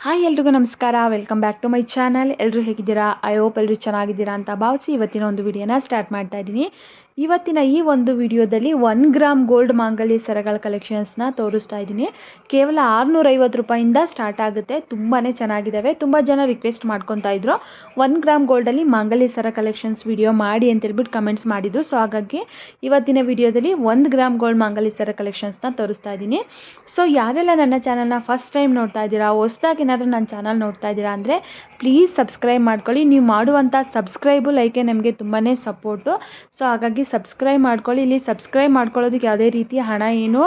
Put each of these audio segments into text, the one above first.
Hi ಎಲ್ರಿಗೂ ನಮಸ್ಕಾರ. Welcome back to my channel ಎಲ್ಲರೂ ಹೇಗಿದ್ದೀರಾ? ಐ ಹೋಪ್ ಎಲ್ಲರೂ ಚೆನ್ನಾಗಿದ್ದೀರಾ ಅಂತ ಭಾವಿಸಿ ಇವತ್ತಿನ ಒಂದು ವಿಡಿಯೋನ ಸ್ಟಾರ್ಟ್ ಮಾಡ್ತಾ ಇದ್ದೀನಿ. ಇವತ್ತಿನ ಈ ಒಂದು ವಿಡಿಯೋದಲ್ಲಿ ಒನ್ ಗ್ರಾಮ್ ಗೋಲ್ಡ್ ಮಾಂಗಲ್ಯ ಸರಗಳ ಕಲೆಕ್ಷನ್ಸ್ನ ತೋರಿಸ್ತಾ ಇದ್ದೀನಿ. ಕೇವಲ ಆರುನೂರೈವತ್ತು ರೂಪಾಯಿಂದ ಸ್ಟಾರ್ಟ್ ಆಗುತ್ತೆ. ತುಂಬಾ ಚೆನ್ನಾಗಿದ್ದಾವೆ ತುಂಬ ಜನ ರಿಕ್ವೆಸ್ಟ್ ಮಾಡ್ಕೊತಾ ಇದ್ರು. ಒನ್ ಗ್ರಾಮ್ ಗೋಲ್ಡಲ್ಲಿ ಮಾಂಗಲ್ಯ ಸರ ಕಲೆಕ್ಷನ್ಸ್ ವಿಡಿಯೋ ಮಾಡಿ ಅಂತೇಳ್ಬಿಟ್ಟು ಕಮೆಂಟ್ಸ್ ಮಾಡಿದ್ರು. ಸೊ ಹಾಗಾಗಿ ಇವತ್ತಿನ ವಿಡಿಯೋದಲ್ಲಿ ಒಂದು ಗ್ರಾಮ್ ಗೋಲ್ಡ್ ಮಾಂಗಲ್ಯ ಸರ ಕಲೆಕ್ಷನ್ಸ್ನ ತೋರಿಸ್ತಾ ಇದ್ದೀನಿ. ಸೊ ಯಾರೆಲ್ಲ ನನ್ನ ಚಾನಲ್ನ ಫಸ್ಟ್ ಟೈಮ್ ನೋಡ್ತಾ ಇದ್ದೀರಾ, ಹೊಸ್ದಾಗಿ ಏನಾದರೂ ನನ್ನ ಚಾನಲ್ ನೋಡ್ತಾ ಇದ್ದೀರಾ ಅಂದರೆ ಪ್ಲೀಸ್ ಸಬ್ಸ್ಕ್ರೈಬ್ ಮಾಡ್ಕೊಳ್ಳಿ. ನೀವು ಮಾಡುವಂಥ ಸಬ್ಸ್ಕ್ರೈಬು ಲೈಕೆ ನಮಗೆ ತುಂಬಾ ಸಪೋರ್ಟು ಸೊ ಹಾಗಾಗಿ ಸಬ್ಸ್ಕ್ರೈಬ್ ಮಾಡ್ಕೊಳ್ಳಿ. ಇಲ್ಲಿ ಸಬ್ಸ್ಕ್ರೈಬ್ ಮಾಡ್ಕೊಳ್ಳೋದಕ್ಕೆ ಯಾವುದೇ ರೀತಿ ಹಣ ಏನು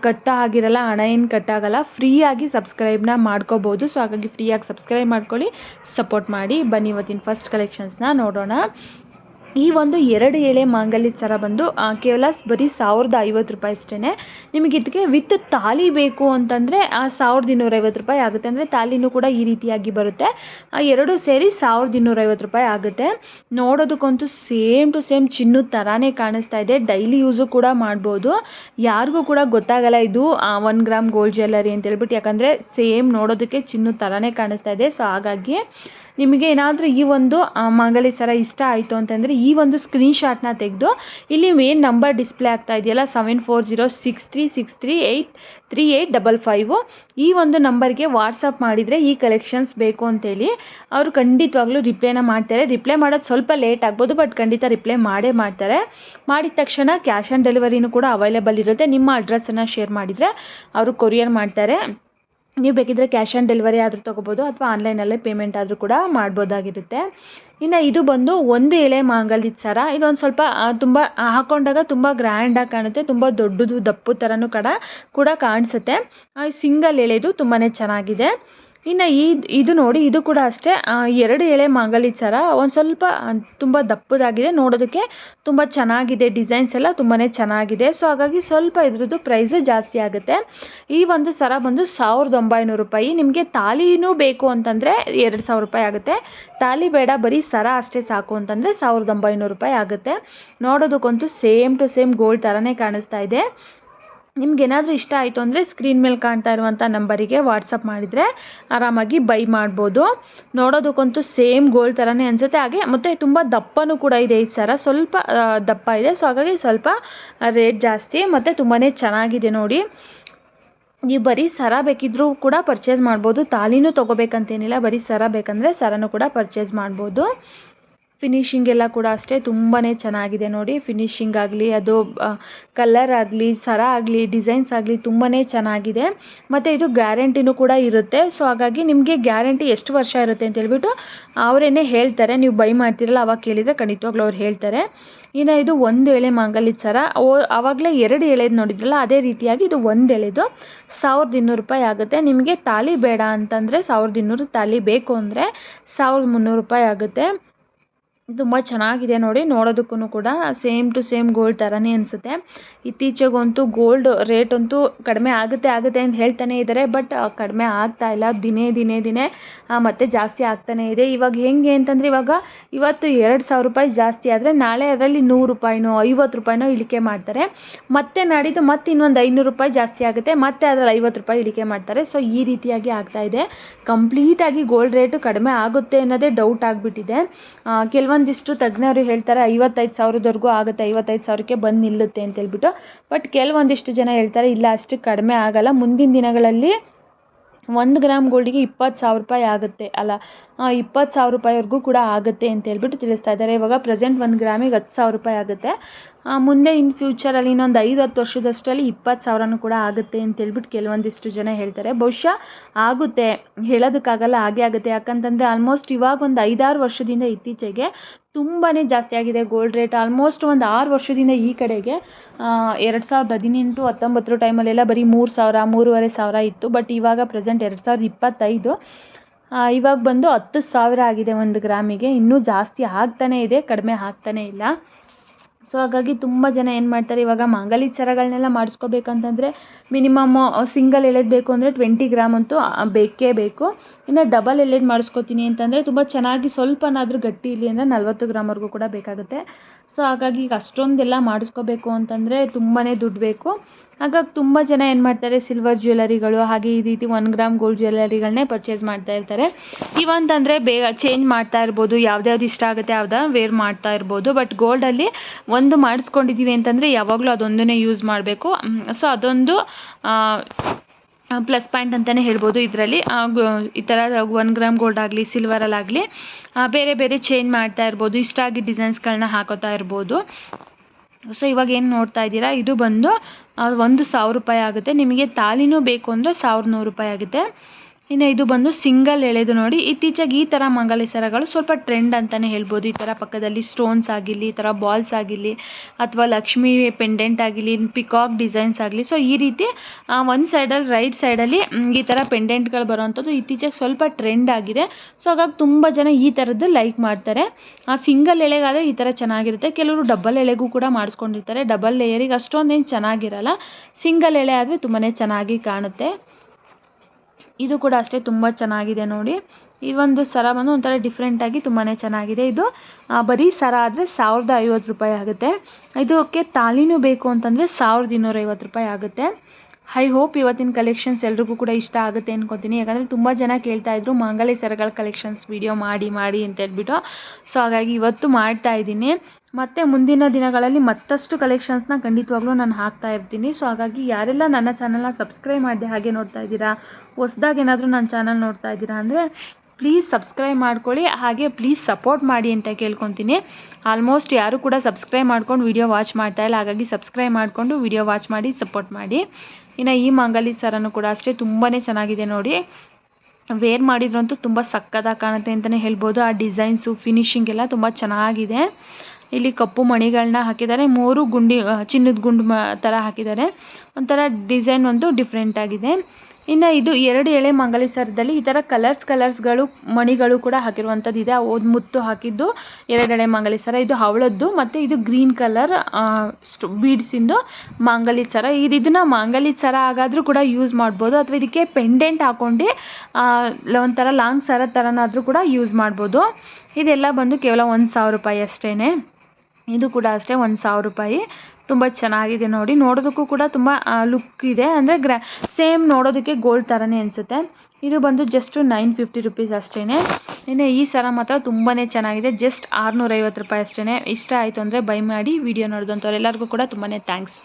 ಕಟ್ಟ ಆಗಿರಲ್ಲ ಹಣ ಏನು ಕಟ್ಟಾಗಲ್ಲ. ಫ್ರೀಯಾಗಿ ಸಬ್ಸ್ಕ್ರೈಬ್ನ ಮಾಡ್ಕೋಬೋದು. ಸೊ, ಹಾಗಾಗಿ ಫ್ರೀಯಾಗಿ ಸಬ್ಸ್ಕ್ರೈಬ್ ಮಾಡ್ಕೊಳ್ಳಿ. ಸಪೋರ್ಟ್ ಮಾಡಿ. ಬನ್ನಿ ಇವತ್ತಿನ ಫಸ್ಟ್ ಕಲೆಕ್ಷನ್ಸ್ನ ನೋಡೋಣ. ಈ ಒಂದು ಎರಡು ಎಳೆ ಮಾಂಗಲ್ಯದ ಸರ ಬಂದು ಕೇವಲ ಬರೀ ಸಾವಿರದ ಐವತ್ತು ರೂಪಾಯಿ ಅಷ್ಟೇ ನಿಮಗೆ ಇದಕ್ಕೆ ವಿತ್ ತಾಲಿ ಬೇಕು ಅಂತಂದರೆ ಸಾವಿರದ ಇನ್ನೂರೈವತ್ತು ರೂಪಾಯಿ ಆಗುತ್ತೆ. ಅಂದರೆ ತಾಲಿನೂ ಕೂಡ ಈ ರೀತಿಯಾಗಿ ಬರುತ್ತೆ. ಆ, ಎರಡು ಸೇರಿ ಸಾವಿರದ ಇನ್ನೂರೈವತ್ತು ರೂಪಾಯಿ ಆಗುತ್ತೆ. ನೋಡೋದಕ್ಕಂತೂ ಸೇಮ್ ಟು ಸೇಮ್ ಚಿನ್ನದ ಥರಾನೇ ಕಾಣಿಸ್ತಾ ಇದೆ. ಡೈಲಿ ಯೂಸು ಕೂಡ ಮಾಡ್ಬೋದು. ಯಾರಿಗೂ ಕೂಡ ಗೊತ್ತಾಗಲ್ಲ ಇದು ಒನ್ ಗ್ರಾಮ್ ಗೋಲ್ಡ್ ಜ್ಯುವೆಲ್ಲರಿ ಅಂತ ಹೇಳ್ಬಿಟ್ಟು. ಯಾಕಂದರೆ ಸೇಮ್ ನೋಡೋದಕ್ಕೆ ಚಿನ್ನದ ಥರಾನೇ ಕಾಣಿಸ್ತಾ ಇದೆ. ಸೊ ಹಾಗಾಗಿ ನಿಮಗೆ ಏನಾದರೂ ಈ ಒಂದು ಮಾಂಗಲ್ಯ ಸರ ಇಷ್ಟ ಆಯಿತು ಅಂತಂದರೆ ಈ ಒಂದು ಸ್ಕ್ರೀನ್ಶಾಟ್ನ ತೆಗೆದು, ಇಲ್ಲಿ ಏನು ನಂಬರ್ ಡಿಸ್ಪ್ಲೇ ಆಗ್ತಾ ಇದೆಯಲ್ಲ seven four zero six three six three eight three eight double five ಈ ಒಂದು ನಂಬರ್ಗೆ ವಾಟ್ಸಪ್ ಮಾಡಿದರೆ ಈ ಕಲೆಕ್ಷನ್ಸ್ ಬೇಕು ಅಂತೇಳಿ, ಅವರು ಖಂಡಿತವಾಗ್ಲೂ ರಿಪ್ಲೈನ ಮಾಡ್ತಾರೆ. ರಿಪ್ಲೈ ಮಾಡೋದು ಸ್ವಲ್ಪ ಲೇಟ್ ಆಗ್ಬೋದು ಬಟ್ ಖಂಡಿತ ರಿಪ್ಲೈ ಮಾಡೇ ಮಾಡ್ತಾರೆ. ಮಾಡಿದ ತಕ್ಷಣ ಕ್ಯಾಶ್ ಆನ್ ಡೆಲಿವರಿನೂ ಕೂಡ ಅವೈಲೇಬಲ್ ಇರುತ್ತೆ. ನಿಮ್ಮ ಅಡ್ರೆಸ್ಸನ್ನು ಶೇರ್ ಮಾಡಿದರೆ ಅವರು ಕೊರಿಯರ್ ಮಾಡ್ತಾರೆ. ನೀವು ಬೇಕಿದ್ದರೆ ಕ್ಯಾಶ್ ಆನ್ ಡೆಲಿವರಿ ಆದರೂ ತೊಗೋಬೋದು ಅಥವಾ ಆನ್ಲೈನಲ್ಲೇ ಪೇಮೆಂಟ್ ಆದರೂ ಕೂಡ ಮಾಡ್ಬೋದಾಗಿರುತ್ತೆ. ಇನ್ನು ಇದು ಬಂದು ಒಂದು ಎಳೆ ಮಾಂಗಲ್ಯದ ಸರ. ಇದೊಂದು ಸ್ವಲ್ಪ ತುಂಬ ಹಾಕೊಂಡಾಗ ತುಂಬ ಗ್ರ್ಯಾಂಡಾಗಿ ಕಾಣುತ್ತೆ, ತುಂಬ ದೊಡ್ಡದು ದಪ್ಪು ಥರನೂ ಕೂಡ ಕೂಡ ಕಾಣಿಸುತ್ತೆ. ಸಿಂಗಲ್ ಎಳೆದು ತುಂಬಾ ಚೆನ್ನಾಗಿದೆ. ಇನ್ನು ಈ ಇದು ನೋಡಿ, ಇದು ಕೂಡ ಅಷ್ಟೇ. ಎರಡು ಎಳೆ ಮಾಗಲಿ ಸರ ಒಂದು ಸ್ವಲ್ಪ ತುಂಬ ದಪ್ಪದಾಗಿದೆ. ನೋಡೋದಕ್ಕೆ ತುಂಬ ಚೆನ್ನಾಗಿದೆ. ಡಿಸೈನ್ಸ್ ಎಲ್ಲ ತುಂಬಾ ಚೆನ್ನಾಗಿದೆ. ಸೊ ಹಾಗಾಗಿ ಸ್ವಲ್ಪ ಇದ್ರದ್ದು ಪ್ರೈಸು ಜಾಸ್ತಿ ಆಗುತ್ತೆ. ಈ ಒಂದು ಸರ ಬಂದು ಸಾವಿರದ ಒಂಬೈನೂರು ರೂಪಾಯಿ. ನಿಮಗೆ ತಾಲಿನೂ ಬೇಕು ಅಂತಂದರೆ ಎರಡು ಸಾವಿರ ರೂಪಾಯಿ ಆಗುತ್ತೆ. ತಾಲಿ ಬೇಡ, ಬರೀ ಸರ ಅಷ್ಟೇ ಸಾಕು ಅಂತಂದರೆ ಸಾವಿರದ ಒಂಬೈನೂರು ರೂಪಾಯಿ ಆಗುತ್ತೆ. ನೋಡೋದಕ್ಕಂತೂ ಸೇಮ್ ಟು ಸೇಮ್ ಗೋಲ್ಡ್ ಥರನೇ ಕಾಣಿಸ್ತಾ ಇದೆ. ನಿಮ್ಗೆ ಏನಾದರೂ ಇಷ್ಟ ಆಯಿತು ಅಂದರೆ ಸ್ಕ್ರೀನ್ ಮೇಲೆ ಕಾಣ್ತಾ ಇರುವಂಥ ನಂಬರಿಗೆ ವಾಟ್ಸಪ್ ಮಾಡಿದರೆ ಆರಾಮಾಗಿ ಬೈ ಮಾಡ್ಬೋದು. ನೋಡೋದಕ್ಕಂತೂ ಸೇಮ್ ಗೋಲ್ಡ್ ಥರನೇ ಅನಿಸುತ್ತೆ. ಹಾಗೆ ಮತ್ತು ತುಂಬ ದಪ್ಪನೂ ಕೂಡ ಇದೆ ಈ ಸರ. ಸ್ವಲ್ಪ ದಪ್ಪ ಇದೆ. ಸೊ ಹಾಗಾಗಿ ಸ್ವಲ್ಪ ರೇಟ್ ಜಾಸ್ತಿ. ಮತ್ತು ತುಂಬಾ ಚೆನ್ನಾಗಿದೆ ನೋಡಿ. ನೀವು ಬರೀ ಸರ ಬೇಕಿದ್ದರೂ ಕೂಡ ಪರ್ಚೇಸ್ ಮಾಡ್ಬೋದು. ತಾಲಿನೂ ತೊಗೋಬೇಕಂತೇನಿಲ್ಲ. ಬರೀ ಸರ ಬೇಕಂದರೆ ಸರನೂ ಕೂಡ ಪರ್ಚೇಸ್ ಮಾಡ್ಬೋದು. ಫಿನಿಶಿಂಗ್ ಎಲ್ಲ ಕೂಡ ಅಷ್ಟೇ ತುಂಬಾ ಚೆನ್ನಾಗಿದೆ ನೋಡಿ. ಫಿನಿಶಿಂಗ್ ಆಗಲಿ, ಅದು ಕಲರ್ ಆಗಲಿ, ಸರ ಆಗಲಿ ಡಿಸೈನ್ಸ್ ಆಗಲಿ ತುಂಬಾ ಚೆನ್ನಾಗಿದೆ. ಮತ್ತು ಇದು ಗ್ಯಾರಂಟಿನೂ ಕೂಡ ಇರುತ್ತೆ. ಸೊ ಹಾಗಾಗಿ ನಿಮಗೆ ಗ್ಯಾರಂಟಿ ಎಷ್ಟು ವರ್ಷ ಇರುತ್ತೆ ಅಂತ ಹೇಳ್ಬಿಟ್ಟು ಅವರೇನೆ ಹೇಳ್ತಾರೆ. ನೀವು ಬೈ ಮಾಡ್ತೀರಲ್ಲ, ಅವಾಗ ಕೇಳಿದರೆ ಖಂಡಿತವಾಗ್ಲೂ ಅವ್ರು ಹೇಳ್ತಾರೆ. ಇನ್ನು ಇದು ಒಂದು ಎಳೆ ಮಾಂಗಲ್ಯ ಸರ, ಓ ಆವಾಗಲೇ ಎರಡು ಎಳೆದು ನೋಡಿದ್ರಲ್ಲ, ಅದೇ ರೀತಿಯಾಗಿ ಇದು ಒಂದು ಎಳೆದು ಸಾವಿರದ ಇನ್ನೂರು ರೂಪಾಯಿ ಆಗುತ್ತೆ. ನಿಮಗೆ ತಾಲಿ ಬೇಡ ಅಂತಂದರೆ ಸಾವಿರದ ಇನ್ನೂರು ತಾಲಿ ಬೇಕು ಅಂದರೆ ಸಾವಿರದ ಮುನ್ನೂರು ರೂಪಾಯಿ ಆಗುತ್ತೆ. ತುಂಬ ಚೆನ್ನಾಗಿದೆ ನೋಡಿ ನೋಡೋದಕ್ಕೂ ಕೂಡ ಸೇಮ್ ಟು ಸೇಮ್ ಗೋಲ್ಡ್ ಥರನೇ ಅನಿಸುತ್ತೆ. ಇತ್ತೀಚೆಗಂತೂ ಗೋಲ್ಡ್ ರೇಟ್ ಅಂತೂ ಕಡಿಮೆ ಆಗುತ್ತೆ ಆಗುತ್ತೆ ಅಂತ ಹೇಳ್ತಾನೆ ಇದ್ದಾರೆ ಬಟ್ ಕಡಿಮೆ ಆಗ್ತಾ ಇಲ್ಲ. ದಿನೇ ದಿನೇ ದಿನೇ ಮತ್ತೆ ಜಾಸ್ತಿ ಆಗ್ತಾನೆ ಇದೆ. ಇವಾಗ ಹೆಂಗೆ ಅಂತಂದರೆ ಇವಾಗ ಇವತ್ತು ಎರಡು ಸಾವಿರ ರೂಪಾಯಿ ಜಾಸ್ತಿ ಆದರೆ ನಾಳೆ ಅದರಲ್ಲಿ ನೂರು ರೂಪಾಯಿನೋ, ಐವತ್ತು ರೂಪಾಯಿನೋ ಇಳಿಕೆ ಮಾಡ್ತಾರೆ. ಮತ್ತೆ ನಾಡಿದ್ದು ಮತ್ತೆ ಇನ್ನೊಂದು ಐನೂರು ರೂಪಾಯಿ ಜಾಸ್ತಿ ಆಗುತ್ತೆ, ಮತ್ತೆ ಅದರಲ್ಲಿ ಐವತ್ತು ರೂಪಾಯಿ ಇಳಿಕೆ ಮಾಡ್ತಾರೆ. ಸೊ ಈ ರೀತಿಯಾಗಿ ಆಗ್ತಾ ಇದೆ. ಕಂಪ್ಲೀಟಾಗಿ ಗೋಲ್ಡ್ ರೇಟು ಕಡಿಮೆ ಆಗುತ್ತೆ ಅನ್ನೋದೇ ಡೌಟ್ ಆಗಿಬಿಟ್ಟಿದೆ. ಕೆಲವೊಂದಿಷ್ಟು ತಜ್ಞರು ಹೇಳ್ತಾರೆ, ಐವತ್ತೈದು ಸಾವಿರದವರೆಗೂ ಆಗುತ್ತೆ, ಐವತ್ತೈದು ಸಾವಿರಕ್ಕೆ ಬಂದು ನಿಲ್ಲುತ್ತೆ ಅಂತ ಹೇಳ್ಬಿಟ್ಟು. ಬಟ್ ಕೆಲವೊಂದಿಷ್ಟು ಜನ ಹೇಳ್ತಾರೆ, ಇಲ್ಲ, ಅಷ್ಟು ಕಡಿಮೆ ಆಗಲ್ಲ. ಮುಂದಿನ ದಿನಗಳಲ್ಲಿ ಒಂದು ಗ್ರಾಮ್ ಗೋಲ್ಡಿಗೆ ಇಪ್ಪತ್ತು ಸಾವಿರ ರೂಪಾಯಿ ಆಗುತ್ತೆ ಅಲ್ಲ. ಇಪ್ಪತ್ತು ಸಾವಿರ ರೂಪಾಯಿವರೆಗೂ ಕೂಡ ಆಗುತ್ತೆ ಅಂತ ಹೇಳ್ಬಿಟ್ಟು ತಿಳಿಸ್ತಾ ಇದ್ದಾರೆ. ಇವಾಗ ಪ್ರೆಸೆಂಟ್ ಒಂದು ಗ್ರಾಮಿಗೆ ಹತ್ತು ಸಾವಿರ ರೂಪಾಯಿ ಆಗುತ್ತೆ. ಮುಂದೆ ಇನ್ ಫ್ಯೂಚರಲ್ಲಿ ಇನ್ನೊಂದು ಐದು ಹತ್ತು ವರ್ಷದಷ್ಟರಲ್ಲಿ ಇಪ್ಪತ್ತು ಸಾವಿರನೂ ಕೂಡ ಆಗುತ್ತೆ ಅಂತ ಹೇಳ್ಬಿಟ್ಟು ಕೆಲವೊಂದಿಷ್ಟು ಜನ ಹೇಳ್ತಾರೆ. ಬಹುಶಃ ಆಗುತ್ತೆ. ಹೇಳೋದಕ್ಕಾಗಲ್ಲ, ಹಾಗೆ ಆಗುತ್ತೆ. ಯಾಕಂತಂದರೆ ಆಲ್ಮೋಸ್ಟ್ ಇವಾಗ ಒಂದು ಐದಾರು ವರ್ಷದಿಂದ ಇತ್ತೀಚೆಗೆ ತುಂಬಾ ಜಾಸ್ತಿ ಆಗಿದೆ ಗೋಲ್ಡ್ ರೇಟ್ ಆಲ್ಮೋಸ್ಟ್ ಒಂದು ಆರು ವರ್ಷದಿಂದ ಈ ಕಡೆಗೆ ಎರಡು ಸಾವಿರದ ಹದಿನೆಂಟು, ಹತ್ತೊಂಬತ್ತರ ಟೈಮಲ್ಲೆಲ್ಲ ಬರೀ ಮೂರು ಸಾವಿರ, ಮೂರುವರೆ ಸಾವಿರ ಇತ್ತು. ಬಟ್ ಇವಾಗ ಪ್ರೆಸೆಂಟ್ ಎರಡು ಸಾವಿರದ ಇಪ್ಪತ್ತೈದು ಇವಾಗ ಬಂದು ಹತ್ತು ಸಾವಿರ ಆಗಿದೆ ಒಂದು ಗ್ರಾಮಿಗೆ. ಇನ್ನೂ ಜಾಸ್ತಿ ಆಗ್ತಾನೇ ಇದೆ, ಕಡಿಮೆ ಆಗ್ತಾನೇ ಇಲ್ಲ. ಸೊ ಹಾಗಾಗಿ ತುಂಬ ಜನ ಏನು ಮಾಡ್ತಾರೆ, ಇವಾಗ ಮಾಂಗಲಿ ಚರಗಳನ್ನೆಲ್ಲ ಮಾಡಿಸ್ಕೋಬೇಕಂತಂದರೆ ಮಿನಿಮಮ್ ಸಿಂಗಲ್ ಎಳೆದು ಬೇಕು ಅಂದರೆ ಟ್ವೆಂಟಿ ಗ್ರಾಮ್ ಅಂತೂ ಬೇಕೇ ಬೇಕು. ಇನ್ನು ಡಬಲ್ ಎಳೆದು ಮಾಡಿಸ್ಕೋತೀನಿ ಅಂತಂದರೆ ತುಂಬ ಚೆನ್ನಾಗಿ ಸ್ವಲ್ಪನಾದರೂ ಗಟ್ಟಿ ಇರಲಿ ಅಂದರೆ ನಲ್ವತ್ತು ಗ್ರಾಮ್ವರೆಗೂ ಕೂಡ ಬೇಕಾಗುತ್ತೆ. ಸೊ ಹಾಗಾಗಿ ಈಗ ಅಷ್ಟೊಂದೆಲ್ಲ ಮಾಡಿಸ್ಕೋಬೇಕು ಅಂತಂದರೆ ತುಂಬಾ ದುಡ್ಡು ಬೇಕು. ಹಾಗಾಗಿ ತುಂಬ ಜನ ಏನು ಮಾಡ್ತಾರೆ ಸಿಲ್ವರ್ ಜ್ಯುವೆಲರಿಗಳು ಹಾಗೆ ಈ ರೀತಿ ಒನ್ ಗ್ರಾಮ್ ಗೋಲ್ಡ್ ಜ್ಯುವೆಲರಿಗಳನ್ನೇ ಪರ್ಚೇಸ್ ಮಾಡ್ತಾ ಇರ್ತಾರೆ. ಇವಂತಂದರೆ ಬೇಗ ಚೇಂಜ್ ಮಾಡ್ತಾ ಇರ್ಬೋದು ಯಾವ್ದ್ಯಾವ್ದು ಇಷ್ಟ ಆಗುತ್ತೆ ಯಾವ್ದು ವೇರ್ ಮಾಡ್ತಾ ಇರ್ಬೋದು. ಬಟ್ ಗೋಲ್ಡಲ್ಲಿ ಒಂದು ಮಾಡಿಸ್ಕೊಂಡಿದ್ದೀವಿ ಅಂತಂದರೆ ಯಾವಾಗಲೂ ಅದೊಂದನ್ನೇ ಯೂಸ್ ಮಾಡಬೇಕು. ಸೊ ಅದೊಂದು ಪ್ಲಸ್ ಪಾಯಿಂಟ್ ಅಂತಲೇ ಹೇಳ್ಬೋದು ಇದರಲ್ಲಿ. ಈ ಥರ ಒನ್ ಗ್ರಾಮ್ ಗೋಲ್ಡ್ ಆಗಲಿ ಸಿಲ್ವರಲ್ಲಾಗಲಿ ಬೇರೆ ಬೇರೆ ಚೇಂಜ್ ಮಾಡ್ತಾ ಇರ್ಬೋದು, ಇಷ್ಟ ಆಗಿ ಡಿಸೈನ್ಸ್ಗಳನ್ನ ಹಾಕೋತಾ ಇರ್ಬೋದು. ಸೊ ಇವಾಗ ಏನು ನೋಡ್ತಾ ಇದ್ದೀರಾ? ಇದು ಬಂದು ಒಂದು ಸಾವಿರ ರೂಪಾಯಿ ಆಗುತ್ತೆ. ನಿಮಗೆ ತಾಲಿನೂ ಬೇಕು ಅಂದರೆ ಸಾವಿರದ ನೂರು ರೂಪಾಯಿ ಆಗುತ್ತೆ. ಇನ್ನು ಇದು ಬಂದು ಸಿಂಗಲ್ ಎಳೆದು ನೋಡಿ, ಇತ್ತೀಚೆಗೆ ಈ ಥರ ಮಂಗಲಿ ಸರಗಳು ಸ್ವಲ್ಪ ಟ್ರೆಂಡ್ ಅಂತಲೇ ಹೇಳ್ಬೋದು. ಈ ಥರ ಪಕ್ಕದಲ್ಲಿ ಸ್ಟೋನ್ಸ್ ಆಗಿರಲಿ, ಈ ಥರ ಬಾಲ್ಸ್ ಆಗಿರಲಿ, ಅಥವಾ ಲಕ್ಷ್ಮಿ ಪೆಂಡೆಂಟ್ ಆಗಿರಲಿ ಪಿಕಾಕ್ ಡಿಸೈನ್ಸ್ ಆಗಲಿ ಸೊ ಈ ರೀತಿ ಒಂದು ಸೈಡಲ್ಲಿ ರೈಟ್ ಸೈಡಲ್ಲಿ ಈ ಥರ ಪೆಂಡೆಂಟ್ಗಳು ಬರೋವಂಥದ್ದು ಇತ್ತೀಚೆಗೆ ಸ್ವಲ್ಪ ಟ್ರೆಂಡ್ ಆಗಿದೆ. ಸೊ ಹಾಗಾಗಿ ತುಂಬ ಜನ ಈ ಥರದ್ದು ಲೈಕ್ ಮಾಡ್ತಾರೆ. ಆ ಸಿಂಗಲ್ ಎಳೆಗಾದರೆ ಈ ಥರ ಚೆನ್ನಾಗಿರುತ್ತೆ. ಕೆಲವರು ಡಬಲ್ ಎಳೆಗೂ ಕೂಡ ಮಾಡಿಸ್ಕೊಂಡಿರ್ತಾರೆ. ಡಬಲ್ ಲೇಯರಿಗೆ ಅಷ್ಟೊಂದೇನು ಚೆನ್ನಾಗಿರಲ್ಲ. ಸಿಂಗಲ್ ಎಳೆ ಆದರೆ ತುಂಬಾ ಚೆನ್ನಾಗಿ ಕಾಣುತ್ತೆ. ಇದು ಕೂಡ ಅಷ್ಟೇ ತುಂಬ ಚೆನ್ನಾಗಿದೆ ನೋಡಿ. ಈ ಒಂದು ಸರ ಬಂದು ಒಂಥರ ಡಿಫ್ರೆಂಟಾಗಿ ತುಂಬಾ ಚೆನ್ನಾಗಿದೆ. ಇದು ಬರೀ ಸರ ಆದರೆ ಸಾವಿರದ ಐವತ್ತು ರೂಪಾಯಿ ಆಗುತ್ತೆ. ಇದಕ್ಕೆ ತಾಳಿನೂ ಬೇಕು ಅಂತಂದರೆ ಸಾವಿರದ ಇನ್ನೂರೈವತ್ತು ರೂಪಾಯಿ ಆಗುತ್ತೆ. ಐ ಹೋಪ್ ಇವತ್ತಿನ ಕಲೆಕ್ಷನ್ಸ್ ಎಲ್ರಿಗೂ ಕೂಡ ಇಷ್ಟ ಆಗುತ್ತೆ ಅನ್ಕೊತೀನಿ. ಯಾಕಂದರೆ ತುಂಬ ಜನ ಕೇಳ್ತಾ ಇದ್ರು ಮಾಂಗಲ್ಯ ಸರಗಳ ಕಲೆಕ್ಷನ್ಸ್ ವಿಡಿಯೋ ಮಾಡಿ ಮಾಡಿ ಅಂತ ಹೇಳ್ಬಿಟ್ಟು. ಸೊ ಹಾಗಾಗಿ ಇವತ್ತು ಮಾಡ್ತಾ ಇದ್ದೀನಿ. ಮತ್ತು ಮುಂದಿನ ದಿನಗಳಲ್ಲಿ ಮತ್ತಷ್ಟು ಕಲೆಕ್ಷನ್ಸ್ನ ಖಂಡಿತವಾಗ್ಲೂ ನಾನು ಹಾಕ್ತಾ ಇರ್ತೀನಿ. ಸೊ ಹಾಗಾಗಿ ಯಾರೆಲ್ಲ ನನ್ನ ಚಾನಲ್ನ ಸಬ್ಸ್ಕ್ರೈಬ್ ಮಾಡಿದೆ ಹಾಗೆ ನೋಡ್ತಾ ಇದ್ದೀರಾ, ಹೊಸ್ದಾಗಿ ಏನಾದರೂ ನನ್ನ ಚಾನಲ್ ನೋಡ್ತಾ ಇದ್ದೀರಾ ಅಂದರೆ ಪ್ಲೀಸ್ ಸಬ್ಸ್ಕ್ರೈಬ್ ಮಾಡ್ಕೊಳ್ಳಿ. ಹಾಗೆ ಪ್ಲೀಸ್ ಸಪೋರ್ಟ್ ಮಾಡಿ ಅಂತ ಕೇಳ್ಕೊತೀನಿ. ಆಲ್ಮೋಸ್ಟ್ ಯಾರು ಕೂಡ ಸಬ್ಸ್ಕ್ರೈಬ್ ಮಾಡ್ಕೊಂಡು ವಿಡಿಯೋ ವಾಚ್ ಮಾಡ್ತಾ ಇಲ್ಲ. ಹಾಗಾಗಿ ಸಬ್ಸ್ಕ್ರೈಬ್ ಮಾಡಿಕೊಂಡು ವಿಡಿಯೋ ವಾಚ್ ಮಾಡಿ ಸಪೋರ್ಟ್ ಮಾಡಿ. ಇನ್ನು ಈ ಮಾಂಗಲ್ಯ ಸರನು ಕೂಡ ಅಷ್ಟೇ ತುಂಬಾ ಚೆನ್ನಾಗಿದೆ ನೋಡಿ. ವೇರ್ ಮಾಡಿದ್ರಂತೂ ತುಂಬ ಸಕ್ಕತ್ತಾಗಿ ಕಾಣುತ್ತೆ ಅಂತಲೇ ಹೇಳ್ಬೋದು. ಆ ಡಿಸೈನ್ಸು ಫಿನಿಶಿಂಗ್ ಎಲ್ಲ ತುಂಬ ಚೆನ್ನಾಗಿದೆ. ಇಲ್ಲಿ ಕಪ್ಪು ಮಣಿಗಳನ್ನ ಹಾಕಿದ್ದಾರೆ. ಮೂರು ಗುಂಡಿ, ಚಿನ್ನದ ಗುಂಡು ಥರ ಹಾಕಿದ್ದಾರೆ. ಒಂಥರ ಡಿಸೈನ್ ಒಂದು ಡಿಫ್ರೆಂಟ್ ಆಗಿದೆ. ಇನ್ನು ಇದು ಎರಡು ಎಳೆ ಮಂಗಲಿ ಸರದಲ್ಲಿ ಈ ಥರ ಕಲರ್ಸ್ ಕಲರ್ಸ್ಗಳು ಮಣಿಗಳು ಕೂಡ ಹಾಕಿರುವಂಥದ್ದು ಇದೆ. ಒಂದು ಮುತ್ತು ಹಾಕಿದ್ದು, ಎರಡು ಎಳೆ ಮಂಗಲಿ ಸರ ಇದು ಹವಳದ್ದು ಮತ್ತು ಇದು ಗ್ರೀನ್ ಕಲರ್ ಸ್ಟು ಬೀಡ್ಸಿಂದು ಮಾಂಗಲಿ ಸರ ಇದು ಇದನ್ನು ಮಾಂಗಲ್ಯ ಸರ ಕೂಡ ಯೂಸ್ ಮಾಡ್ಬೋದು. ಅಥವಾ ಇದಕ್ಕೆ ಪೆಂಡೆಂಟ್ ಹಾಕ್ಕೊಂಡು ಒಂಥರ ಲಾಂಗ್ ಸರ ಥರನಾದರೂ ಕೂಡ ಯೂಸ್ ಮಾಡ್ಬೋದು. ಇದೆಲ್ಲ ಬಂದು ಕೇವಲ ಒಂದು ಸಾವಿರ ರೂಪಾಯಿ ಅಷ್ಟೇ ಇದು ಕೂಡ ಅಷ್ಟೇ ಒಂದು ಸಾವಿರ ರೂಪಾಯಿ. ತುಂಬ ಚೆನ್ನಾಗಿದೆ ನೋಡಿ. ನೋಡೋದಕ್ಕೂ ಕೂಡ ತುಂಬ ಲುಕ್ ಇದೆ. ಅಂದರೆ ಗ್ರ್ಯಾ ಸೇಮ್ ನೋಡೋದಕ್ಕೆ ಗೋಲ್ಡ್ ಥರನೇ ಅನಿಸುತ್ತೆ. ಇದು ಬಂದು ಜಸ್ಟು ನೈನ್ ಫಿಫ್ಟಿ ರುಪೀಸ್ ಅಷ್ಟೇ ಇನ್ನು ಈ ಸರ ಮಾತ್ರ ತುಂಬಾ ಚೆನ್ನಾಗಿದೆ. ಜಸ್ಟ್ ಆರುನೂರೈವತ್ತು ರೂಪಾಯಿ ಅಷ್ಟೇ ಇಷ್ಟ ಆಯಿತು ಅಂದರೆ ಬೈ ಮಾಡಿ ವಿಡಿಯೋ ನೋಡಿದಂಥವ್ರು ಎಲ್ಲರಿಗೂ ಕೂಡ ತುಂಬಾ ಥ್ಯಾಂಕ್ಸ್